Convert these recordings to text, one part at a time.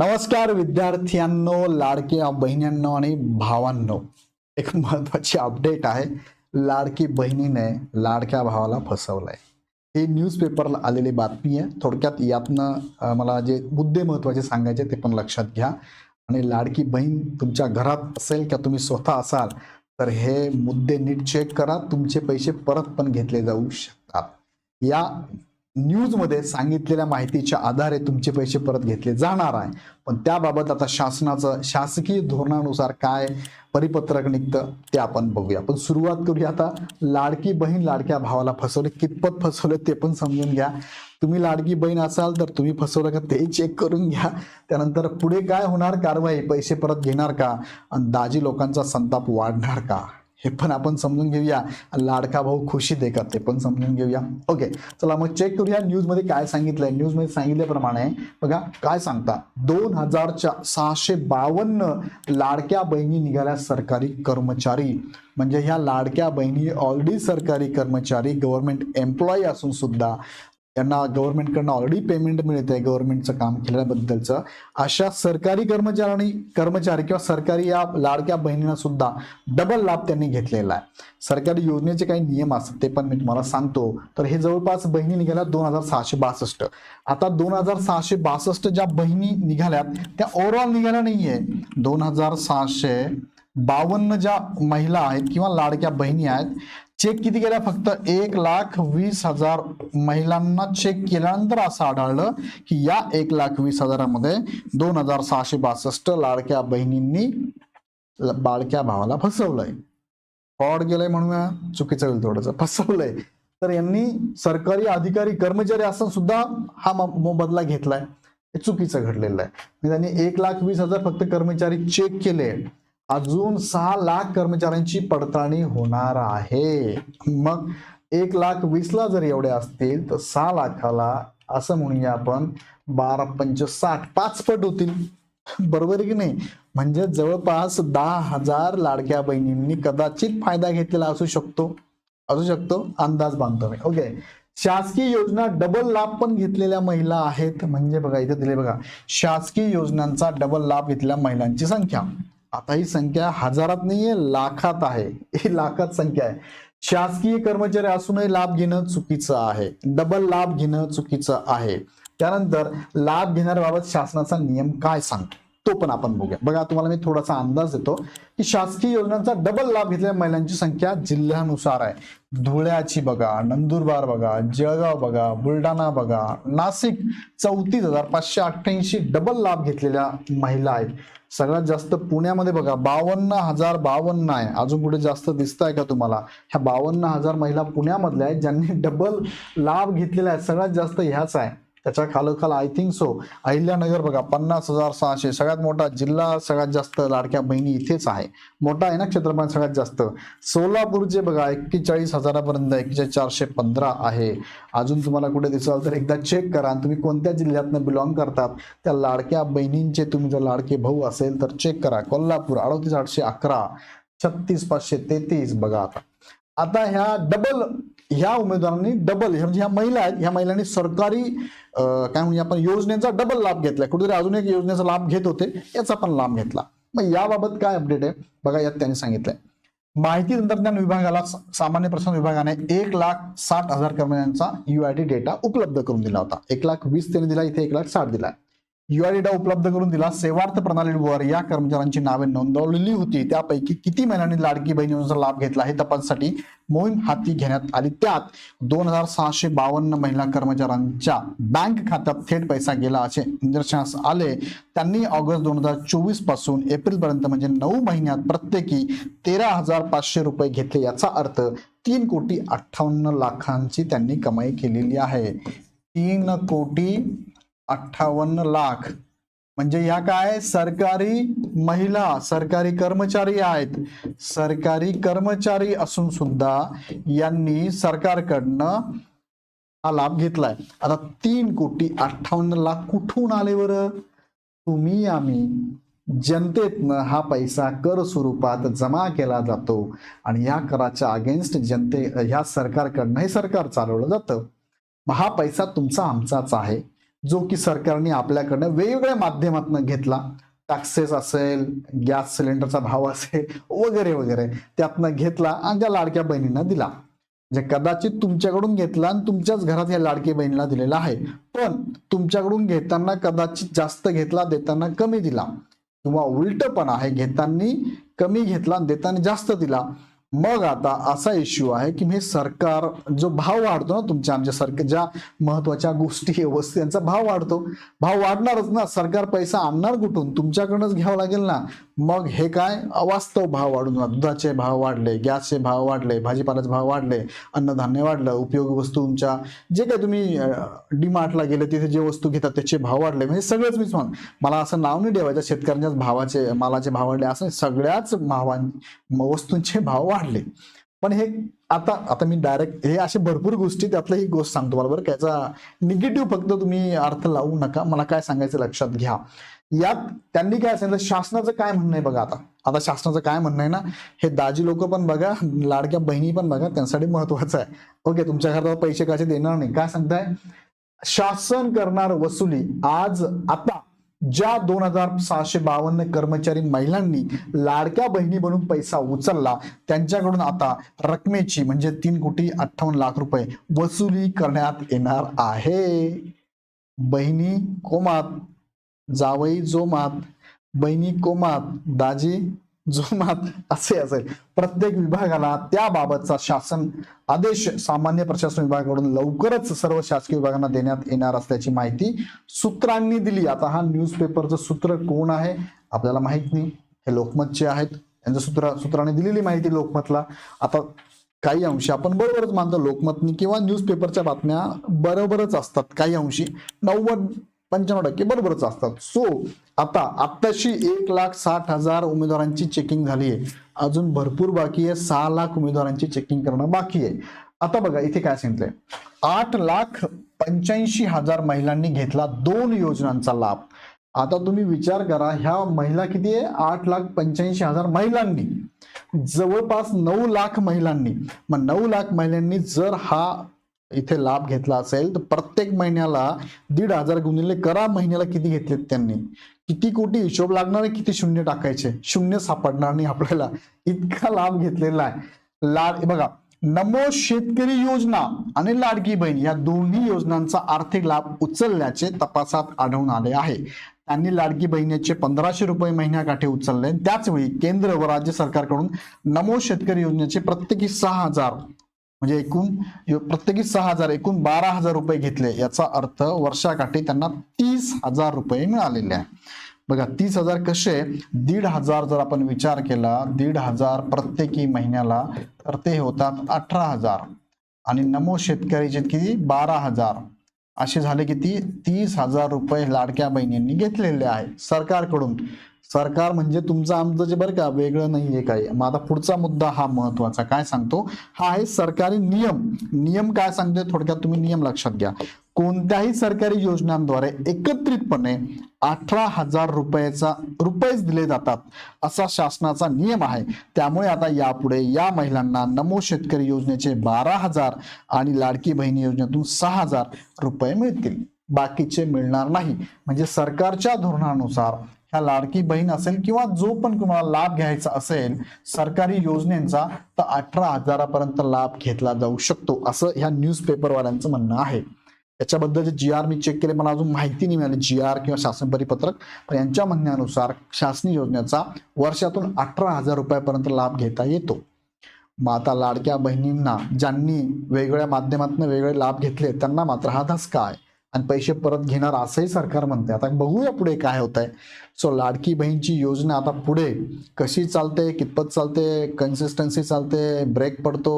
नमस्कार विद्यार्थ्यांनो लाडक्या बहिण्यांनो आणि भावांनो. एक महत्वाची अपडेट आहे. लाडकी बहिणीने लाडक्या भावाला फसवलंय. ही न्यूजपेपरला आलेली बातमी आहे. थोडक्यात यातनं मला जे मुद्दे महत्त्वाचे सांगायचे ते पण लक्षात घ्या. आणि लाडकी बहीण तुमच्या घरात असेल किंवा तुम्ही स्वतः असाल तर हे मुद्दे नीट चेक करा. तुमचे पैसे परत पण घेतले जाऊ शकतात. या न्यूजमध्ये सांगितलेल्या माहितीच्या आधारे तुमचे पैसे परत घेतले जाणार आहे. पण त्याबाबत आता शासनाचं शासकीय धोरणानुसार काय परिपत्रक निघतं ते आपण बघूया. पण सुरुवात करूया आता. लाडकी बहीण लाडक्या भावाला फसवले. कितपत फसवले ते पण समजून घ्या. तुम्ही लाडकी बहीण असाल तर तुम्ही फसवलं का ते चेक करून घ्या. त्यानंतर पुढे काय होणार? कारवाई. पैसे परत घेणार का? आणि दाजी लोकांचा संताप वाढणार का? हे पण आपण समजून घेऊया. लाडका भाऊ खुशी देखात ते पण समजून घेऊया. ओके चला मग चेक करूया न्यूजमध्ये काय सांगितलंय. न्यूजमध्ये सांगितल्याप्रमाणे बघा काय सांगता? दोन हजारच्या सहाशे बावन्न लाडक्या बहिणी निघाल्या सरकारी कर्मचारी. म्हणजे ह्या लाडक्या बहिणी ऑलरेडी सरकारी कर्मचारी गव्हर्नमेंट एम्प्लॉई असून सुद्धा त्यांना गव्हर्नमेंटकडनं ऑलरेडी पेमेंट मिळते गव्हर्नमेंटचं काम केल्याबद्दलचं. अशा सरकारी कर्मचारी कर्मचारी किंवा सरकारी या लाडक्या बहिणींना सुद्धा डबल लाभ त्यांनी घेतलेला आहे. सरकारी योजनेचे काही नियम असतात ते पण मी तुम्हाला सांगतो. तर हे जवळपास बहिणी निघाल्या दोन हजार सहाशे बासष्ट. आता दोन हजार सहाशे बासष्ट ज्या बहिणी निघाल्यात त्या ओव्हरऑल निघाल्या नाहीये. दोन हजार सहाशे बावन्न ज्या महिला आहेत किंवा लाडक्या बहिणी आहेत चेक किती केल्या? फक्त एक लाख वीस हजार महिलांना चेक केल्यानंतर असं आढळलं की या एक लाख वीस हजारामध्ये दोन हजार सहाशे बासष्ट लाडक्या बहिणींनी बाळक्या भावाला फसवलंय. फ्रॉड गेलंय म्हणूया चुकीचं होईल थोडंसं फसवलंय. तर यांनी सरकारी अधिकारी कर्मचारी असून सुद्धा हा मोबदला घेतलाय. हे चुकीचं घडलेलं आहे. म्हणजे त्यांनी एक लाख वीस हजार फक्त कर्मचारी चेक केले. अजून सहा लाख कर्मचाऱ्यांची पडताळणी होणार आहे. मग एक लाख वीसला जर एवढे असतील तर सहा लाखाला असं म्हणूया आपण बारा पंच साठ पाच पट होतील. बरोबर की नाही? म्हणजे जवळपास दहा हजार लाडक्या बहिणींनी कदाचित फायदा घेतलेला असू शकतो. असू शकतो. अंदाज बांधतो मी. ओके. शासकीय योजना डबल लाभ पण घेतलेल्या महिला आहेत. म्हणजे बघा इथे दिले बघा. शासकीय योजनांचा डबल लाभ घेतलेल्या महिलांची संख्या. आता ही संख्या हजारात नाहीये लाखात आहे. ही लाखात संख्या आहे. शासकीय कर्मचारी असूनही लाभ घेणं चुकीचं आहे. डबल लाभ घेणं चुकीचं आहे. त्यानंतर लाभ घेणाऱ्याबाबत शासनाचा नियम काय सांगतो? तो पण आपण बघूया. बघा तुम्हाला मी थोडासा अंदाज देतो की शासकीय योजनांचा डबल लाभ घेतलेल्या महिलांची संख्या जिल्ह्यानुसार आहे. धुळ्याची बघा नंदुरबार बघा जळगाव बघा बुलढाणा बघा नाशिक चौतीस हजार पाचशे अठ्ठ्याऐंशी डबल लाभ घेतलेल्या महिला आहेत. सगळ्यात जास्त पुण्यामध्ये बघा बावन्न हजार बावन्न आहे. अजून कुठे जास्त दिसत आहे का तुम्हाला? ह्या बावन्न हजार महिला पुण्यामधल्या आहेत ज्यांनी डबल लाभ घेतलेला आहे सगळ्यात जास्त ह्याच आहे. त्याच्या खालोखाल आय थिंक सो अहिल्यानगर बघा पन्नास हजार सहाशे सगळ्यात मोठा जिल्हा सगळ्यात जास्त लाडक्या बहिणी इथेच आहे. मोठा आहे ना क्षेत्रफळ सगळ्यात जास्त. सोलापूर जे बघा एक्केचाळीस हजारापर्यंत एक्केचाळीस चारशे पंधरा आहे. अजून तुम्हाला कुठे दिसाल तर एकदा चेक करा आणि तुम्ही कोणत्या जिल्ह्यातनं बिलॉंग करतात त्या लाडक्या बहिणींचे तुम्ही जर लाडके भाऊ असेल तर चेक करा. कोल्हापूर अडतीस आठशे अकरा छत्तीस पाचशे तेहतीस बघा आता. आता ह्या डबल ह्या उमेदवारांनी डबल म्हणजे ह्या महिला आहेत ह्या महिलांनी सरकारी काय म्हणजे आपण योजनेचा डबल लाभ घेतलाय कुठेतरी अजून एक योजनेचा लाभ घेत होते याचा पण लाभ घेतला. मग याबाबत काय अपडेट आहे? बघा यात त्यांनी सांगितलंय. माहिती तंत्रज्ञान विभागाला सामान्य प्रशासन विभागाने एक लाख साठ हजार कर्मचाऱ्यांचा युआयटी डेटा उपलब्ध करून दिला होता. एक लाख वीस त्यांनी दिला इथे एक लाख साठ दिला युआयडी उपलब्ध करून दिला. सेवार्थ प्रणालीवर या कर्मचाऱ्यांची नावे नोंदवलेली होती. त्यापैकी किती महिलांनी लाडकी बहीण योजनेचा लाभ घेतला हे तपाससाठी मोहीम हाती घेण्यात आली. त्यात दोन हजार सहाशे बावन्न महिला कर्मचाऱ्यांच्या बँक खात्यात थेट पैसा गेला असे निदर्शनास आले. त्यांनी ऑगस्ट दोन हजार चोवीसपासून एप्रिल पर्यंत म्हणजे नऊ महिन्यात प्रत्येकी तेरा हजार पाचशे रुपये घेतले याचा अर्थ तीन कोटी अठ्ठावन्न लाखांची त्यांनी कमाई केलेली आहे. तीन कोटी अठ्ठावन्न लाख. म्हणजे या काय? सरकारी महिला सरकारी कर्मचारी आहेत. सरकारी कर्मचारी असून सुद्धा यांनी सरकारकडनं हा लाभ घेतलाय. आता तीन कोटी अठ्ठावन्न लाख कुठून आले बरं? तुम्ही आम्ही जनतेतनं हा पैसा कर स्वरूपात जमा केला जातो आणि या कराच्या अगेन्स्ट जनते ह्या सरकारकडनं हे सरकार चालवलं जातं. हा पैसा तुमचा आमचाच आहे. जो की सरकारने आपल्याकडनं वेगवेगळ्या माध्यमातून घेतला. टॅक्सेस असेल गॅस सिलेंडरचा भाव असेल वगैरे वगैरे. त्यातनं घेतला आणि त्या लाडक्या बहिणींना दिला. म्हणजे कदाचित तुमच्याकडून घेतला आणि तुमच्याच घरात या लाडकी बहिणीला दिलेला आहे. पण तुमच्याकडून घेताना कदाचित जास्त घेतला देताना कमी दिला. किंवा उलट पण आहे घेताना कमी घेतला आणि देताना जास्त दिला. मग आता असा इश्यू आहे की हे सरकार जो भाव वाढतो ना तुमच्या आमच्या सरकार ज्या महत्त्वाच्या गोष्टी वस्तू यांचा भाव वाढतो. भाव वाढणारच ना. सरकार पैसा आणणार कुठून? तुमच्याकडनंच घ्यावं लागेल ना. मग हे काय? अवास्तव भाव वाढून दुधाचे भाव वाढले गॅसचे भाव वाढले भाजीपाल्याचे भाव वाढले अन्नधान्य वाढलं उपयोगी वस्तू तुमच्या जे काही तुम्ही डीमार्टला गेले तिथे जे वस्तू घेतात त्याचे भाव वाढले. म्हणजे सगळंच मीच म्हण मला असं नाव नाही ठेवायचं. शेतकऱ्यांच्याच भावाचे मालाचे भाव वाढले. असं सगळ्याच भावां वस्तूंचे भाव वाढले. पण हे आता आता मी डायरेक्ट हे असे भरपूर गोष्टी त्यातलं ही गोष्ट सांगतो मला बरं त्याचा याचा निगेटिव्ह फक्त तुम्ही अर्थ लावू नका. मला काय सांगायचं लक्षात घ्या. यात त्यांनी काय सांगितलं? शासनाचं काय म्हणणं आहे बघा आता. आता शासनाचं काय म्हणणं आहे ना? हे दाजी लोक पण बघा लाडक्या बहिणी पण बघा त्यांच्यासाठी महत्वाचं आहे. ओके तुमच्या घरात पैसे कसे देणार नाही? काय सांगताय? शासन करणार वसुली आज आता. ज्या दोन हजार सहाशे बावन्न कर्मचारी महिलांनी लाडक्या बहिणी बनून पैसा उचलला त्यांच्याकडून आता रकमेची म्हणजे तीन कोटी अठ्ठावन्न लाख रुपये वसुली करण्यात येणार आहे. बहिणी कोमात जावई जोमात बहिणी कोमात दाजी जोमात असे असेल. प्रत्येक विभागाला त्याबाबतचा शासन आदेश सामान्य प्रशासन विभागाकडून लवकरच सर्व शासकीय विभागांना देण्यात येणार असल्याची माहिती सूत्रांनी दिली. आता हा न्यूजपेपरचं सूत्र कोण आहे? आपल्याला माहीत नाही. हे लोकमतचे आहेत. यांचं सूत्र सूत्राने दिलेली माहिती लोकमतला. आता काही अंशी आपण बरोबरच मानतो. लोकमतनी किंवा न्यूजपेपरच्या बातम्या बरोबरच असतात. काही अंशी. नव्वद पंच्याण्णव टक्के बरोबरच असतात. सो आता आत्ताशी एक लाख साठ हजार उमेदवारांची चेकिंग झाली आहे. अजून भरपूर बाकी आहे. सहा लाख उमेदवारांची चेकिंग करणं बाकी आहे. आता बघा इथे काय सांगितलंय? आठ लाख पंच्याऐंशी हजार महिलांनी घेतला दोन योजनांचा लाभ. आता तुम्ही विचार करा ह्या महिला किती आहे? आठ लाख पंच्याऐंशी हजार महिलांनी. जवळपास नऊ लाख महिलांनी. मग नऊ लाख महिलांनी जर हा इथे लाभ घेतला असेल तर प्रत्येक महिन्याला दीड हजार गुणिले करा महिन्याला किती घेतलेत त्यांनी? किती कोटी हिशोब लागणार आहे किती शून्य टाकायचे? शून्य सापडणार नाही आपल्याला. इतका लाभ घेतलेला आहे. लाड बघा. नमो शेतकरी योजना आणि लाडकी बहीण या दोन्ही योजनांचा आर्थिक लाभ उचलल्याचे तपासात आढळून आले आहे. त्यांनी लाडकी बहिणीचे पंधराशे रुपये महिन्याकाठी उचलले. त्याचवेळी केंद्र व राज्य सरकारकडून नमो शेतकरी योजनेचे प्रत्येकी सहा हजार म्हणजे एकूण प्रत्येकी सहा हजार एकूण बारा हजार रुपये घेतले. याचा अर्थ वर्षाकाठी त्यांना तीस हजार रुपये मिळालेले आहे. बघा तीस हजार कसे? दीड हजार जर आपण विचार केला दीड हजार प्रत्येकी महिन्याला तर ते होतात अठरा हजार. आणि नमो शेतकरीचे किती? बारा हजार. असे झाले किती तीस हजार रुपये लाडक्या बहिणींनी घेतलेले आहे सरकारकडून. सरकार म्हणजे तुमचं आमचं जे बरं का वेगळं नाहीये काय मग आता पुढचा मुद्दा हा महत्त्वाचा. काय सांगतो? हा आहे सरकारी नियम. नियम काय सांगतोय? थोडक्यात तुम्ही नियम लक्षात घ्या. कोणत्याही सरकारी योजनांद्वारे एकत्रितपणे अठरा हजार रुपयाचा रुपयेच दिले जातात असा शासनाचा नियम आहे. त्यामुळे आता यापुढे या महिलांना नमो शेतकरी योजनेचे बारा हजार आणि लाडकी बहिणी योजनेतून सहा हजार रुपये मिळतील. बाकीचे मिळणार नाही. म्हणजे सरकारच्या धोरणानुसार ह्या लाडकी बहीण असेल किंवा जो पण तुम्हाला लाभ घ्यायचा असेल सरकारी योजनेचा तर अठरा हजारापर्यंत लाभ घेतला जाऊ शकतो असं ह्या न्यूजपेपरवाल्यांचं म्हणणं आहे. याच्याबद्दल जे जी आर मी चेक केले मला अजून माहिती नाही मिळाली. जी आर किंवा शासन परिपत्रक पण यांच्या म्हणण्यानुसार शासनी योजनेचा वर्षातून अठरा हजार रुपयापर्यंत लाभ घेता येतो. मग आता लाडक्या बहिणींना ज्यांनी वेगवेगळ्या माध्यमातून वेगळे लाभ घेतले त्यांना मात्र हा धसका आहे. आणि पैसे परत घेणार असंही सरकार म्हणते आता बघूया पुढे काय होत आहे सो लाडकी बहीणची योजना आता पुढे कशी चालते कितपत चालते कन्सिस्टन्सी चालते ब्रेक पडतो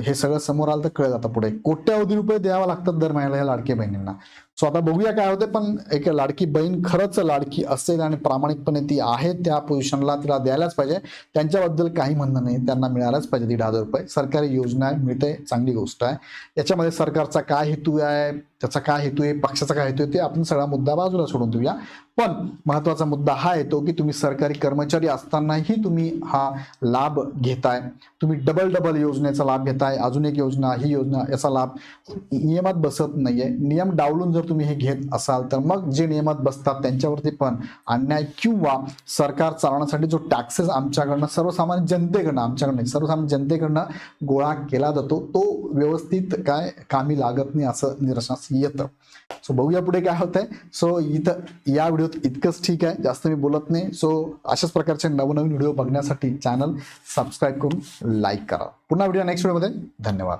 हे सगळं समोर आलं तर कळेल आता पुढे. कोट्यावधी रुपये द्यावा लागतात दर महिन्याला या लाडकी बहिणींना. सो आता बघूया काय होते पण एक लाडकी बहीण खरंच लाडकी असेल आणि प्रामाणिकपणे ती आहे त्या पोझिशनला तिला द्यायलाच पाहिजे. त्यांच्याबद्दल काही म्हणणं नाही त्यांना मिळायलाच पाहिजे दीड हजार रुपये. सरकारी योजना मिळते चांगली गोष्ट आहे. याच्यामध्ये सरकारचा काय हेतू आहे त्याचा काय हेतू आहे पक्षाचा काय हेतू आहे ते आपण सगळा मुद्दा बाजूला सोडून देऊया. पण महत्त्वाचा मुद्दा हा येतो की तुम्ही सरकारी कर्मचारी असतानाही तुम्ही हा लाभ घेताय. तुम्ही डबल डबल योजनेचा लाभ घेताय अजून एक योजना ही योजना याचा लाभ नियमात बसत नाहीये. नियम डावलून जर तुम्ही हे घेत असाल तर मग जे नियमात बसतात त्यांच्यावरती पण अन्याय किंवा सरकार चालवण्यासाठी जो टॅक्सेस आमच्याकडनं सर्वसामान्य जनतेकडनं आमच्याकडनं सर्वसामान्य जनतेकडनं गोळा केला जातो तो व्यवस्थित काय कामी लागत नाही असं निदर्शनास येतं. सो बघूया पुढे काय होतंय. सो इथं या व्हिडिओत इतकंच ठीक आहे. जास्त मी बोलत नाही. सो अशाच प्रकारचे नवनवीन व्हिडिओ बघण्यासाठी चॅनल सबस्क्राईब करून लाईक करा. पुन्हा व्हिडिओ नेक्स्ट व्हिडिओमध्ये धन्यवाद.